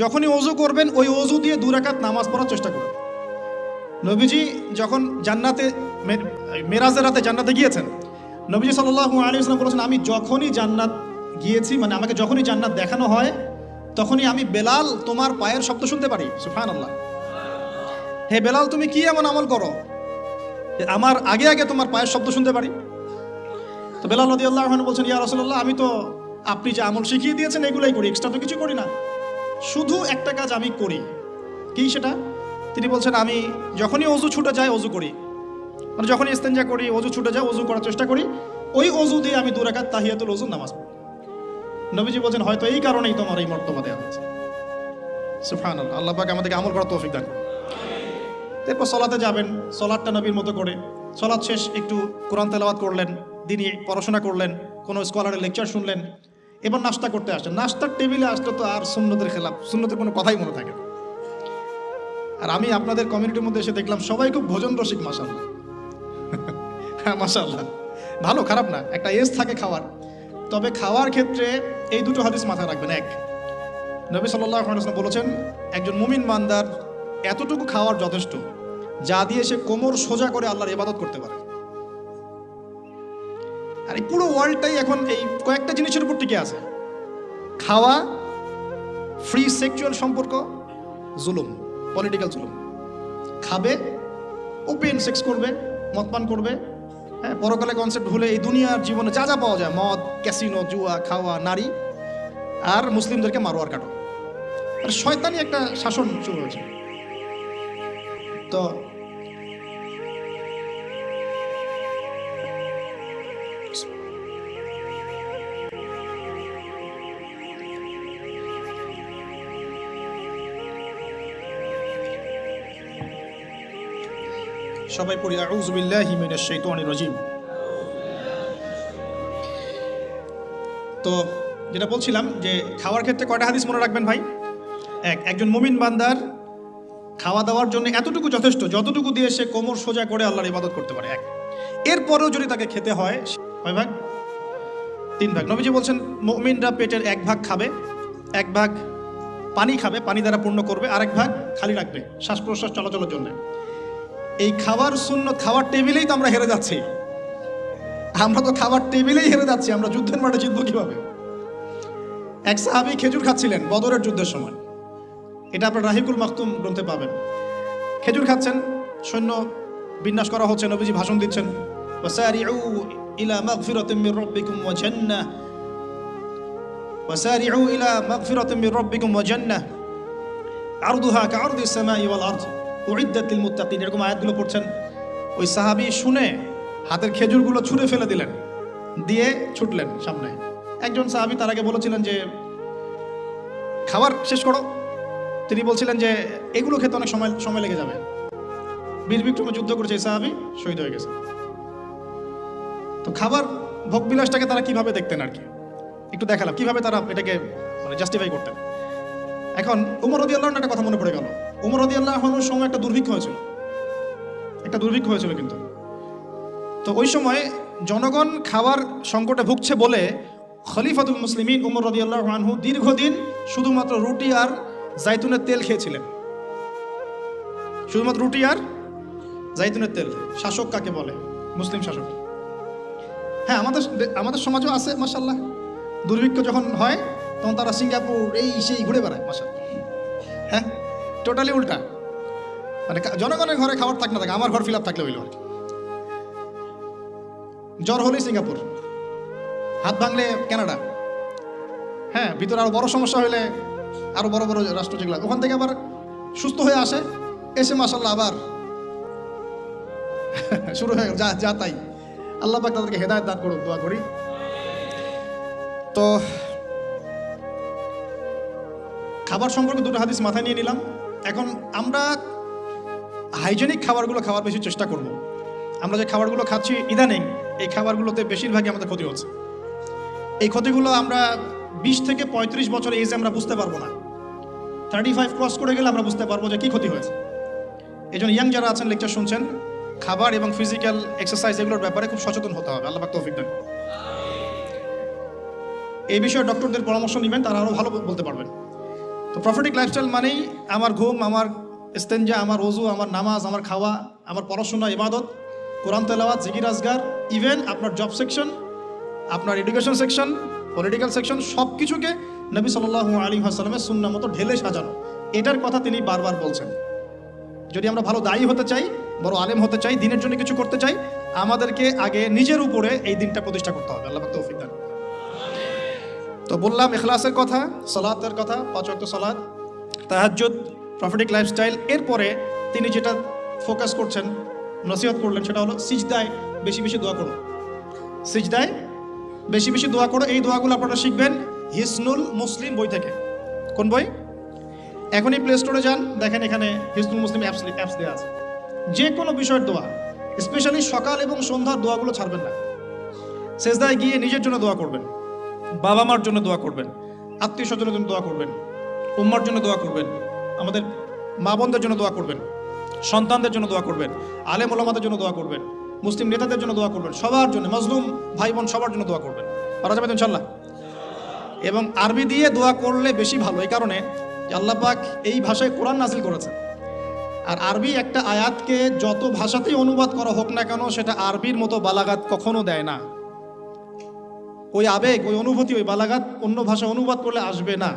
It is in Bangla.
যখনই অজু করবেন, ওই অজু দিয়ে দু রাকাত নামাজ পড়ার চেষ্টা করুন। নবীজি যখন জান্নাতে মেরাজের রাতে জান্নাতে গিয়েছেন, নবীজি সাল্লাল্লাহু আলাইহি ইসলাম বলেছেন, আমি যখনই জান্নাত গিয়েছি মানে আমাকে যখনই জান্নাত দেখানো হয়, তখনই আমি বেলাল তোমার পায়ের শব্দ শুনতে পারি। সুফান আল্লাহ হে বেলাল, তুমি কি এমন আমল করো আমার আগে আগে তোমার পায়ের শব্দ শুনতে পারি? তো বেলাল নদী আল্লাহ বলছেন, ইয়া রসল্লাহ আমি তো আপনি যে আমল শিখিয়ে দিয়েছেন, এগুলোই করি, এক্সট্রা তো কিছু করি না। শুধু একটা কাজ আমি করি। কি সেটা? তিনি বলছেন, আমি যখনই অজু ছুটে যায়, অজু করি। মানে যখনই ইস্তেঞ্জা করি, অজু ছুটে যায়, অজু করার চেষ্টা করি, ওই অজু দিয়ে আমি দুরাকাত তাহিয়াতুল অজু নামাজ পড়ি। নবীজি বলছেন, হয়তো এই কারণেই তোমার এই মর্তবা দেওয়া হয়েছে। সুফান আল্লাহ পাক আমাদেরকে আমল করার তৌফিক দান। এরপর সলাতে যাবেন সলাদটা নবীর মতো করে। সলাদ শেষ, একটু কোরআন তেলাওয়াত করলেন, দিনই পড়াশোনা করলেন, কোনো স্কলারের লেকচার শুনলেন এবার নাস্তা করতে আসলেন নাস্তার টেবিলে আসলে তো আর সুন্নতের খেলাফ সুন্নতের কোনো কথাই মনে থাকে না। আর আমি আপনাদের কমিউনিটির মধ্যে এসে দেখলাম, সবাই খুব ভোজন রসিক মাসাল্লাহ হ্যাঁ মাসাল্লাহ ভালো, খারাপ না, একটা এজ থাকে খাওয়ার। তবে খাওয়ার ক্ষেত্রে এই দুটো হাদিস মাথায় রাখবেন। এক, নবী সাল্লাহ বলেছেন, একজন মুমিন মান্দার এতটুকু খাওয়ার যথেষ্ট, যা দিয়ে সে কোমর সোজা করে আল্লাহর ইবাদত করতে পারে। আর এই পুরো ওয়ার্ল্ডটাই এখন এই কয়েকটা জিনিসের উপর টিকে আছে। খাওয়া ফ্রি সেক্সুয়াল সম্পর্ক, জুলুম পলিটিক্যাল জুলুম। খাবে ওপেন সেক্স করবে মদপান করবে হ্যাঁ পরকালে কনসেপ্ট ভুলে এই দুনিয়ার জীবনে যা যা পাওয়া যায়, মদ ক্যাসিনো জুয়া, খাওয়া, নারী, আর মুসলিমদেরকে মারোয়ার কাটো। আর শয়তানি একটা শাসন শুরু হয়েছে। তো সবাই পড়ি, আউযু বিল্লাহি মিনাশ শাইতানির রাজিম। তো যেটা বলছিলাম যে খাওয়ার ক্ষেত্রে কয়টা হাদিস মনে রাখবেন ভাই? এক, একজন মুমিন বান্দার খাওয়া দাওয়ার জন্য এতটুকু যথেষ্ট যতটুকু দিয়ে সে কোমর সোজা করে আল্লাহর ইবাদত করতে পারে, এক। এরপরেও যদি তাকে খেতে হয়, কয় ভাগ? তিন ভাগ। নবীজি বলছেন, মুমিনরা পেটের এক ভাগ খাবে, এক ভাগ পানি খাবে, পানি দ্বারা পূর্ণ করবে, আরেক ভাগ খালি রাখবে শ্বাস প্রশ্বাস চলাচলের জন্য। এই খাবার শূন্য খাবার টেবিলেই তো আমরা হেরে যাচ্ছি। আমরা তো খাবার টেবিলেই হেরে যাচ্ছি, আমরা যুদ্ধের মাঠে জিতবো কীভাবে? এক সাহাবি খেজুর খাচ্ছিলেন বদরের যুদ্ধের সময়। এটা আপনার রাহিকুল মাকতুম গ্রন্থে পাবেন। খেজুর খাচ্ছেন, সৈন্য বিন্যাস করা হচ্ছে, নবীজি ভাষণ দিচ্ছেন। ইলা মাগফিরাতিন মির রাব্বিকুম ওয়া জান্নাহ। সামাই উইদ্দাত মুত্তাকিন, এরকম আয়াতগুলো পড়ছেন। ওই সাহাবী শুনে হাতের খেজুরগুলো ছুঁড়ে ফেলে দিলেন, দিয়ে ছুটলেন সামনে। একজন সাহাবী তার আগে বলেছিলেন যে, খাবার শেষ করো। তিনি বলছিলেন যে, এগুলো খেতে অনেক সময় সময় লেগে যাবে। বীর বিক্রমে যুদ্ধ করেছে এই সাহাবি, শহীদ হয়ে গেছে। তো খাবার ভোগবিলাসটাকে তারা কীভাবে দেখতেন আর কি? একটু দেখালাম, কীভাবে তারা এটাকে মানে জাস্টিফাই করতেন। এখন উমর রদি আল্লাহর একটা কথা মনে পড়ে গেল। উমর রদি আল্লাহর সময় একটা দুর্ভিক্ষ হয়েছিল। একটা দুর্ভিক্ষ হয়েছিল কিন্তু। তো ওই সময় জনগণ খাবার সংকটে ভুগছে বলে খলিফাতুল মুসলিমিন উমর রদি আল্লাহ আনহু দীর্ঘদিন শুধুমাত্র রুটি আর জাইতুনের তেল খেয়েছিলেন। শুধুমাত্র রুটি আর জাইতুনের তেল, শাসক কাকে বলে? মুসলিম শাসক। হ্যাঁ আমাদের আমাদের সমাজও আছে মাসাল্লাহ দুর্ভিক্ষ যখন হয় তখন তারা সিঙ্গাপুর, এই সেই ঘুরে বেড়ায় মাসাল হ্যাঁ? টোটালি উল্টা। মানে জনগণের ঘরে খাবার থাক না থাকে, আমার ঘর ফিল আপ থাকলে হইল আর। জ্বর হলেই সিঙ্গাপুর। হাত ভাঙলে কানাডা। হ্যাঁ ভিতরে আরও বড় সমস্যা হলে আরও বড় বড় রাষ্ট্র যেগুলো, ওখান থেকে আবার সুস্থ হয়ে আসে, এসে মাসাল্লাহ আবার শুরু হয়ে যা যা তাই। আল্লাহ তাদেরকে হেদায়ত দান করুক, দোয়া করি। তো খাবার সম্পর্কে দুটো হাদিস মাথায় নিয়ে নিলাম। এখন আমরা হাইজেনিক খাবারগুলো খাওয়ার বেশি চেষ্টা করব। আমরা যে খাবারগুলো খাচ্ছি ইদানিং, এই খাবারগুলোতে বেশিরভাগই আমাদের ক্ষতি হচ্ছে। এই ক্ষতিগুলো আমরা বিশ থেকে পঁয়ত্রিশ বছর এজে আমরা বুঝতে পারব না। থার্টি ফাইভ ক্রস করে গেলে আমরা বুঝতে পারব যে কী ক্ষতি হয়েছে। এই জন্য ইয়াং যারা আছেন লেকচার শুনছেন, খাবার এবং ফিজিক্যাল এক্সারসাইজ এগুলোর ব্যাপারে খুব সচেতন হতে হবে। আল্লাহ তৌফিক দেন। এই বিষয়ে ডক্টরদের পরামর্শ নেবেন, তারা আরও ভালো বলতে পারবেন। তো প্রফিটিক লাইফস্টাইল মানেই আমার ঘুম, আমার ইস্তেঞ্জা আমার ওজু আমার নামাজ, আমার খাওয়া, আমার পড়াশোনা, ইবাদত, কোরআন তেলাওয়াত, জিকির, আজগার ইভেন আপনার জব সেকশন আপনার এডুকেশন সেকশন পলিটিক্যাল সেকশন সব কিছুকে নবী সাল্লাহ আলী হাসালামের সুন্না মতো ঢেলে সাজানো এটার কথা তিনি বারবার বলছেন যদি আমরা ভালো দায়ী হতে চাই, বড় আলেম হতে চাই, দিনের জন্য কিছু করতে চাই, আমাদেরকে আগে নিজের উপরে এই দিনটা প্রতিষ্ঠা করতে হবে আল্লাহ। তো বললাম এখলাসের কথা, সালাতের কথা, পাঁচ ওয়াক্ত সালাত, তাহাজ্জুদ প্রফিটিক লাইফস্টাইল এরপরে তিনি যেটা ফোকাস করছেন, নসিহত করলেন, সেটা হলো সিজদায় বেশি বেশি দোয়া করো সিজদায় বেশি বেশি দোয়া করো, এই দোয়াগুলো আপনারা শিখবেন হিসনুল মুসলিম বই থেকে। কোন বই? এখনই প্লে স্টোরে যান, দেখেন এখানে হিসনুল মুসলিম অ্যাপস অ্যাপস দেওয়া আছে। যে কোনো বিষয়ের দোয়া স্পেশালি সকাল এবং সন্ধ্যার দোয়াগুলো ছাড়বেন না। সেজদায় গিয়ে নিজের জন্য দোয়া করবেন। বাবা মার জন্য দোয়া করবেন আত্মীয় স্বজনের জন্য দোয়া করবেন, উম্মার জন্য দোয়া করবেন, আমাদের মা বোনদের জন্য দোয়া করবেন, সন্তানদের জন্য দোয়া করবেন, আলেম ওলামাদের জন্য দোয়া করবেন, মুসলিম নেতাদের জন্য দোয়া করবেন, সবার জন্য, মজলুম ভাই বোন সবার জন্য দোয়া করবেন। পারা যাবে ইনশাল্লাহ এবং আরবি দিয়ে দোয়া করলে বেশি ভালো, এই কারণে আল্লাহ পাক এই ভাষায় কোরআন নাজিল করেছে আর আরবি একটা আয়াতকে যত ভাষাতেই অনুবাদ করা হোক না কেন, সেটা আরবির মতো বালাগাত কখনো দেয় না। ওই আবেগ ওই অনুভূতি ওই বালাগাত অন্য ভাষা অনুবাদ করলে আসবে না